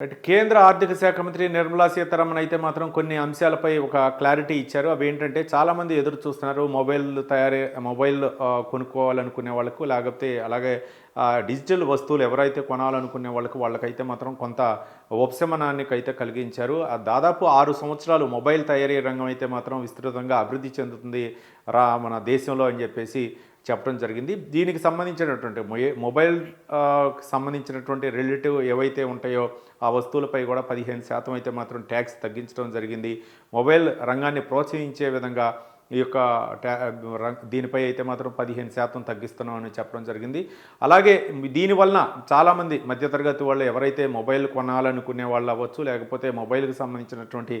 Right కేంద్ర ఆర్థిక శాఖ మంత్రి నిర్మలా సీతారామన్ అయితే మాత్రం కొన్ని అంశాలపై ఒక క్లారిటీ ఇచ్చారు అవి ఏంటంటే చాలామంది ఎదురు చూస్తున్నారు మొబైల్ తయారీ మొబైల్ కొనుక్కోవాలనుకునే వాళ్ళకు లేకపోతే అలాగే డిజిటల్ వస్తువులు ఎవరైతే కొనాలనుకునే వాళ్ళకు వాళ్ళకైతే మాత్రం కొంత ఉపశమనానికి అయితే కలిగించారు దాదాపు ఆరు సంవత్సరాలు మొబైల్ తయారీ రంగం అయితే మాత్రం విస్తృతంగా అభివృద్ధి చెందుతుంది రా మన దేశంలో అని చెప్పేసి చెప్పడం జరిగింది. దీనికి సంబంధించినటువంటి మొబైల్ సంబంధించినటువంటి రిలేటివ్ ఏవైతే ఉంటాయో ఆ వస్తువులపై కూడా పదిహేను శాతం అయితే మాత్రం ట్యాక్స్ తగ్గించడం జరిగింది. మొబైల్ రంగాన్ని ప్రోత్సహించే విధంగా ఈ యొక్క ట్యా రం- దీనిపై అయితే మాత్రం పదిహేను శాతం తగ్గిస్తున్నామని చెప్పడం జరిగింది. అలాగే దీనివలన చాలామంది మధ్యతరగతి వాళ్ళు ఎవరైతే మొబైల్ కొనాలనుకునే వాళ్ళు అవ్వచ్చు లేకపోతే మొబైల్కి సంబంధించినటువంటి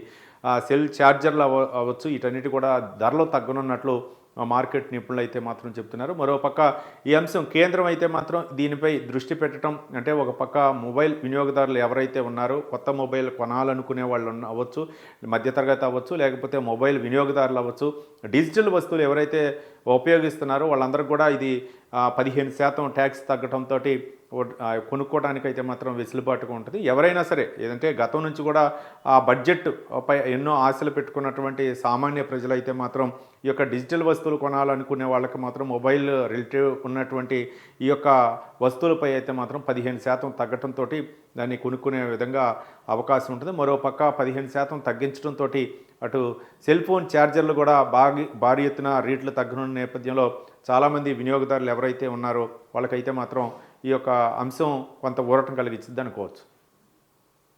సెల్ ఛార్జర్లు అవ్వ అవ్వచ్చు వీటన్నిటి కూడా ధరలు తగ్గనున్నట్లు మార్కెట్ నిపుణులు అయితే మాత్రం చెప్తున్నారు. మరోపక్క ఈ అంశం కేంద్రం అయితే మాత్రం దీనిపై దృష్టి పెట్టడం అంటే ఒక పక్క మొబైల్ వినియోగదారులు ఎవరైతే ఉన్నారో కొత్త మొబైల్ కొనాలనుకునే వాళ్ళు అవ్వచ్చు మధ్యతరగతి అవ్వచ్చు లేకపోతే మొబైల్ వినియోగదారులు అవ్వచ్చు డిజిటల్ వస్తువులు ఎవరైతే ఉపయోగిస్తున్నారో వాళ్ళందరికీ కూడా ఇది పదిహేను శాతం ట్యాక్స్ తగ్గడంతో కొనుక్కోవడానికైతే మాత్రం వెసులుబాటుగా ఉంటుంది. ఎవరైనా సరే ఏదంటే గతం నుంచి కూడా ఆ బడ్జెట్ పై ఎన్నో ఆశలు పెట్టుకున్నటువంటి సామాన్య ప్రజలైతే మాత్రం ఈ యొక్క డిజిటల్ వస్తువులు కొనాలనుకునే వాళ్ళకి మాత్రం మొబైల్ రిలేటివ్ ఉన్నటువంటి ఈ యొక్క వస్తువులపై అయితే మాత్రం పదిహేను శాతం తగ్గటంతో దాన్ని కొనుక్కునే విధంగా అవకాశం ఉంటుంది. మరో పక్క పదిహేను శాతం తగ్గించడంతో అటు సెల్ ఫోన్ ఛార్జర్లు కూడా బాగి భారీ ఎత్తున రేట్లు తగ్గనున్న నేపథ్యంలో చాలామంది వినియోగదారులు ఎవరైతే ఉన్నారో వాళ్ళకైతే మాత్రం ఈ యొక్క అంశం కొంత ఊరటం కలిగించింది అనుకోవచ్చు.